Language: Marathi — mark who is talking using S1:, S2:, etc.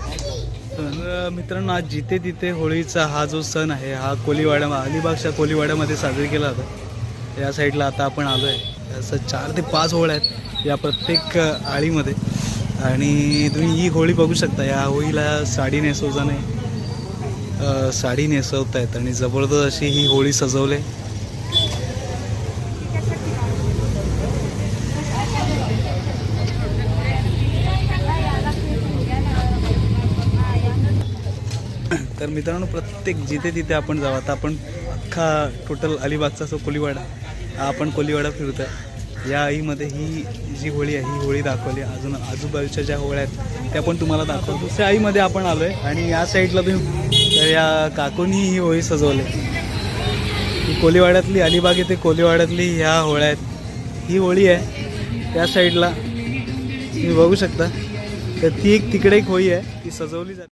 S1: तर मित्रांनो आज जिथे तिथे होळीचा हा जो सण आहे हा कोलीवाडा अलिबागच्या कोलीवाड्यामध्ये साजरी केला जातो. या साईडला आता आपण आलो आहे असं चार ते पाच होळ आहेत या प्रत्येक आळीमध्ये. आणि तुम्ही ही होळी बघू शकता. या होळीला साडी नेसवजाने साडी नेसवत आहेत आणि जबरदस्त अशी ही होळी सजवली. तर मित्रांनो प्रत्येक जिथे तिथे आपण जाऊ. आता आपण अख्खा टोटल अलिबागचा जो कोलीवाडा हा आपण कोलीवाडा फिरतो आहे या आईमध्ये ही जी होळी आहे ही होळी दाखवली. अजून आजूबाजूच्या ज्या होळ्या आहेत त्या पण तुम्हाला दाखवतो. दुसऱ्या आईमध्ये आपण आलो आहे आणि या साईडला तुम्ही तर या काकूनी ही होळी सजवली. ही कोलीवाड्यातली अलिबाग येथे कोलीवाड्यातली ह्या होळ्या आहेत. ही होळी आहे. त्या साईडला तुम्ही बघू शकता. तर ती एक तिकडे एक होळी आहे. ती सजवली जाते.